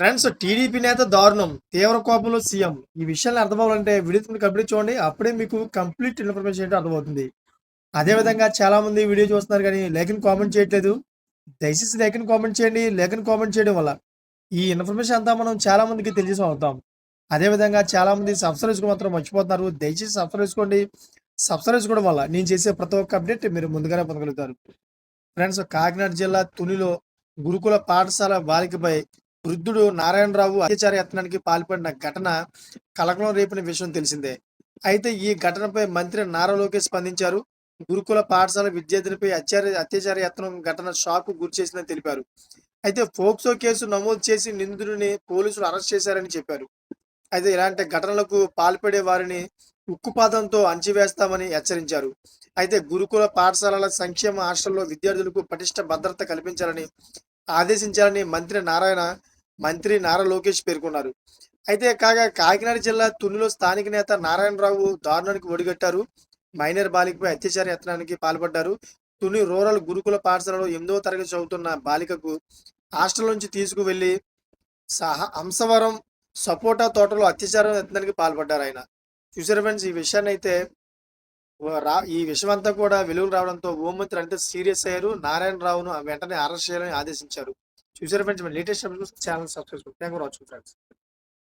Friends TDP నేత దారుణం. తీవ్ర కోపంలో సీఎం. ఈ విషయాన్ని అర్థమవ్వాలంటే వీడియో కంప్లీట్ చూడండి. అప్పుడే మీకు కంప్లీట్ ఇన్ఫర్మేషన్ ఏంటో అర్థమవుతుంది. అదే విధంగా చాలా మంది వీడియో చూస్తున్నారు కానీ లేఖను కామెంట్ చేయట్లేదు. దయచేసి లేఖను కామెంట్ చేయండి. లేఖను కామెంట్ చేయడం వల్ల ఈ ఇన్ఫర్మేషన్ అంతా మనం చాలా మందికి తెలియజేసి అవుతాం అదే విధంగా చాలా మంది సబ్స్క్రైబ్ చేసుకోవడం మాత్రం మర్చిపోతున్నారు. దయచేసి సబ్స్క్రైబ్ చేసుకోండి. సబ్స్క్రైబ్ చేసుకోవడం వల్ల నేను చేసే ప్రతి ఒక్క అప్డేట్ మీరు ముందుగానే పొందగలుగుతారు. ఫ్రెండ్స్ కాకినాడ జిల్లా తునిలో గురుకుల పాఠశాల బాలికపై వృద్ధుడు నారాయణరావు అత్యాచార యత్నానికి పాల్పడిన ఘటన కలకలం రేపిన విషయం తెలిసిందే. అయితే ఈ ఘటనపై మంత్రి నారా లోకేష్ స్పందించారు. గురుకుల పాఠశాల విద్యార్థినిపై అత్యాచార అత్యాచార యత్నం ఘటన షాక్ గురి చేసిందని తెలిపారు. అయితే ఫోక్సో కేసు నమోదు చేసి నిందితుడిని పోలీసులు అరెస్ట్ చేశారని చెప్పారు. అయితే ఇలాంటి ఘటనలకు పాల్పడే వారిని ఉక్కుపాదంతో అంచివేస్తామని హెచ్చరించారు. అయితే గురుకుల పాఠశాలల సంక్షేమ హాస్టల్లో విద్యార్థులకు పటిష్ట భద్రత కల్పించాలని ఆదేశించాలని మంత్రి నారాయణ మంత్రి నారా లోకేష్ పేర్కొన్నారు. అయితే కాగా కాకినాడ జిల్లా తునిలో స్థానిక నేత నారాయణరావు దారుణానికి ఒడిగట్టారు. మైనర్ బాలికపై అత్యాచార యత్నానికి పాల్పడ్డారు. తుని రూరల్ గురుకుల పాఠశాలలో ఎనిమిదవ తరగతి చదువుతున్న బాలికకు హాస్టల్ నుంచి తీసుకువెళ్ళి సహా హంసవరం సపోటా తోటలో అత్యాచార యత్నానికి పాల్పడ్డారు ఆయన. చూసారు ఫ్రెండ్స్ ఈ విషయాన్ని అయితే రా ఈ విషయం అంతా కూడా వెలుగులు రావడంతో హోంమంత్రి అంటే సీరియస్ అయ్యారు. నారాయణరావును వెంటనే అరెస్ట్ చేయాలని ఆదేశించారు. చూసారు friends latest channel subscribe thank for watching friends